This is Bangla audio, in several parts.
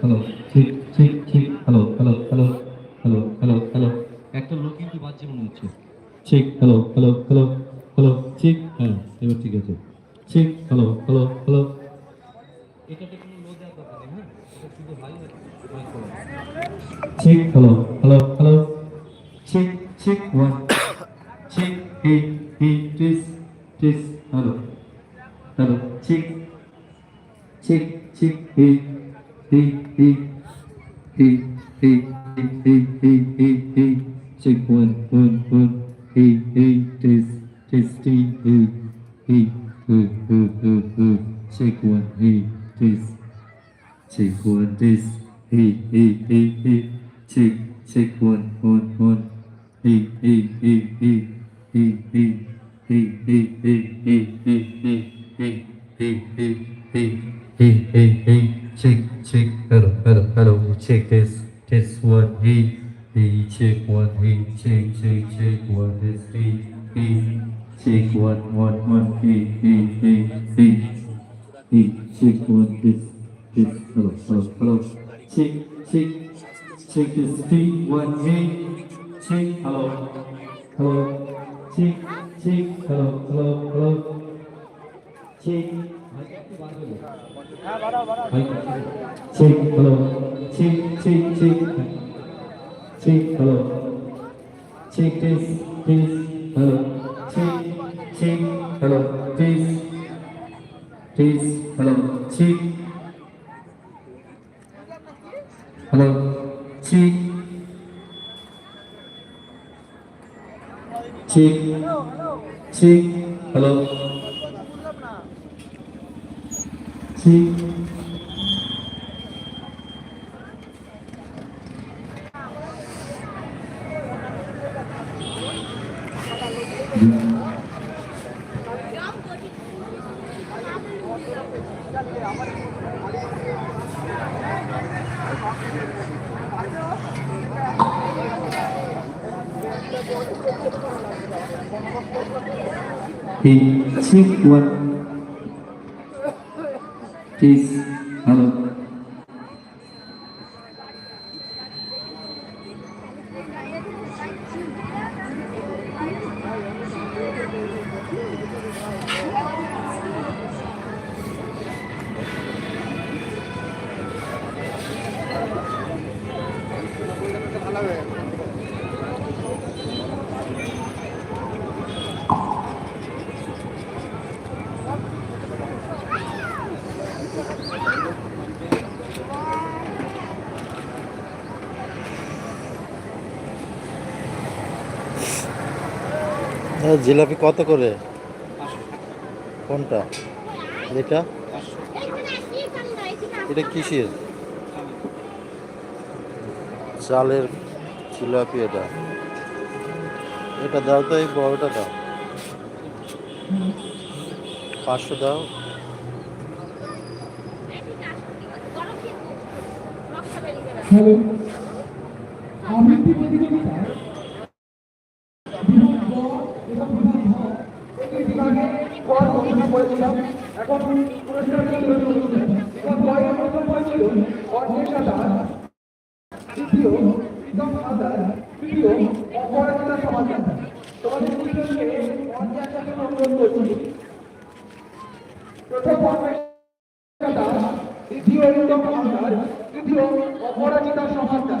হ্যালো ঠিক ঠিক ঠিক hello hello hello hello hello hello একটা লোক কিন্তু বাজছে মনে হচ্ছে ঠিক হ্যালো হ্যালো হ্যালো হ্যালো ঠিক হ্যাঁ এবার ঠিক আছে। ঠিক হ্যালো হ্যালো হ্যালো এটাতে কোনো লো দেওয়ার দরকার নেই হ্যাঁ? এটা শুধু হাই ঠিক হ্যালো হ্যালো হ্যালো ঠিক ঠিক ওয়ান ঠিক হি হি টিস টিস হ্যালো হ্যালো ঠিক ঠিক ঠিক হি হি হি হি হি হি হি হি হি check one one one he he tis tis tis he he hu hu hu hu check one he tis check one tis he he he he check check one one one he he he he he he he he he he he he he he he he hey hey hey check check hello hello hello check this this one hey hey check one hey check check check one this hey hey check one one one hey hey hey hey hey check one this this hello hello hello check check check this three one hey check hello hello check check hello hello hello check はいチェックハローチェックチェックチェックチェックハローチェックですですハローチェックチェックハローですですハローチェックハローチェックチェックチェックハロー ঠিক He, Peace. জিলাপি কত করে? কোনটা? এটা? এটা কিসের? চালের জিলাপি এটা। এটা দাও তো এই বড়টা দাও। পাঁচশো দাও। হ্যালো আবৃত্তি প্রতিযোগিতায় বিভাগ গ এবং বিভাগ ঘ এই বিভাগে পর ঘোষণা অপরাজিতা সমাচার তোমাদের দুজনকে করছি প্রথম অর্ধেকা দাস দ্বিতীয় প্রীতম হালদার তৃতীয় অপরাজিতা সমাচার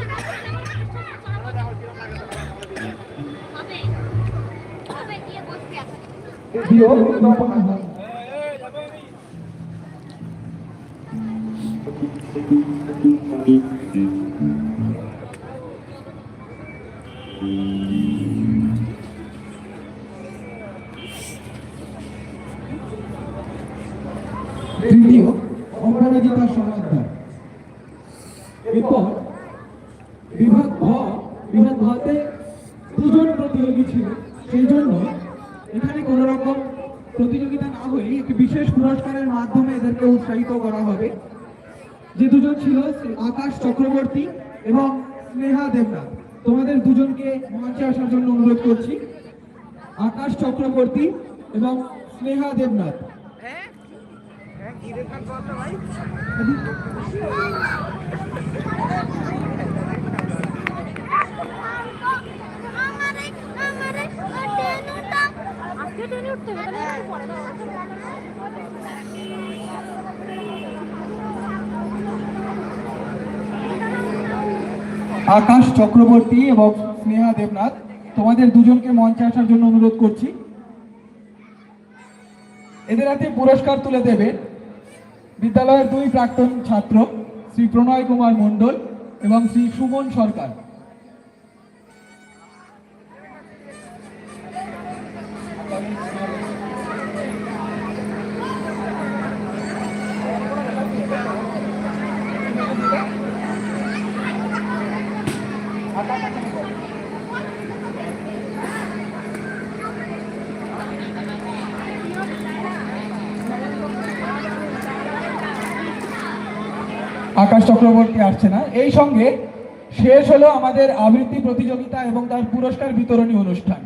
প্রীতম হালদার অপরাজিতা সমাদার এরপর বিভাগ ঘ বিভাগ ঘতে দুজন প্রতিযোগী ছিল সেই জন্য এখানে কোনো রকম প্রতিযোগিতা না হয়ে একটি বিশেষ পুরস্কারের মাধ্যমে এদেরকে উৎসাহিত করা হবে। যে দুজন ছিল আকাশ চক্রবর্তী এবং স্নেহা দেবনাথ। তোমাদের দুজনকে মঞ্চে আসার জন্য অনুরোধ করছি। আকাশ চক্রবর্তী এবং স্নেহা দেবনাথ। আমারে আকাশ চক্রবর্তী এবং স্নেহা দেবনাথ, তোমাদের দুজনকে মঞ্চে আসার জন্য অনুরোধ করছি। এদের হাতে পুরস্কার তুলে দেবে বিদ্যালয়ের দুই প্রাক্তন ছাত্র, শ্রী প্রণয় কুমার মণ্ডল এবং শ্রী সুমন সরকার। আকাশ চক্রবর্তী আসছে না। এই সঙ্গে শেষ হলো আমাদের আবৃত্তি প্রতিযোগিতা এবং তার পুরস্কার বিতরণী অনুষ্ঠান।